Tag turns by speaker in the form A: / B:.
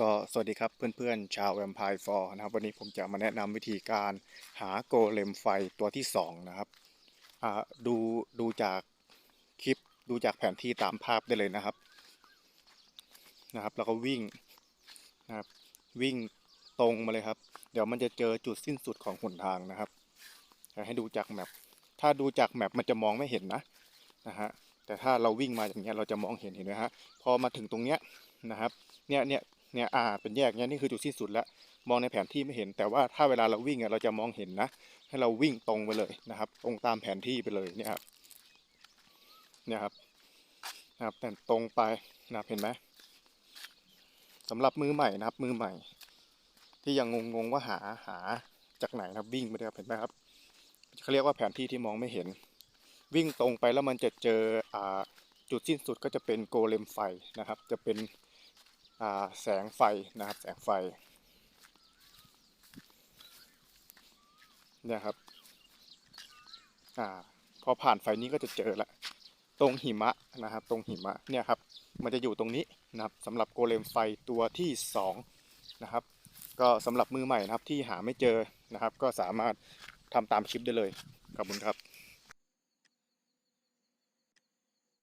A: ก็สวัสดีครับเพื่อนๆ ชาวแวมไพร์ฟอร์นะครับ วันนี้ผมจะมาแนะนำวิธีการหาโกเลมไฟตัวที่ 2 นะครับดูดูจากคลิปดูจากแผนที่ตามภาพได้เลยนะครับนะครับ แล้วก็วิ่งนะครับวิ่งตรงมาเลยครับ เดี๋ยวมันจะเจอจุดสิ้นสุดของหนทางนะครับอยากให้ดูจากแมปถ้าดูจากแมปมันจะมองไม่เห็นนะนะฮะแต่ถ้าเราวิ่งมาอย่างเงี้ยเราจะมองเห็นเห็นไหมฮะพอมาถึงตรงเนี้ยนะครับเนี่ยเนี่ย เนี่ยอ่าเป็นแยกเนี่ยนี่คือจุดสิ้นสุดแล้วมองในแผนที่ไม่เห็น แต่ว่าถ้าเวลาเราวิ่งอะเราจะมองเห็นนะ ให้เราวิ่งตรงไปเลยนะครับ ตรงตามแผนที่ไปเลยเนี่ยครับเนี่ยครับนะครับแต่ตรงไปนะครับเห็นไหมสำหรับมือใหม่นะครับ มือใหม่ ที่ยังงงๆว่าหาหาจากไหนนะครับวิ่งไปเลยครับเห็นไหมครับเขาเรียกว่าแผนที่ที่มองไม่เห็น วิ่งตรงไปแล้วมันจะเจออ่าจุดสิ้นสุดก็จะเป็นโกเลมไฟนะครับ จะเป็น แสงไฟนะครับแสงไฟเนี่ยครับอ่าพอผ่านไฟนี้ก็จะเจอละตรงหิมะนะครับ ตรงหิมะเนี่ยครับ มันจะอยู่ตรงนี้นะครับสำหรับโกเลมไฟตัวที่สองนะครับ ก็สำหรับมือใหม่นะครับที่หาไม่เจอนะครับ ก็สามารถทำตามคลิปได้เลยขอบคุณครับ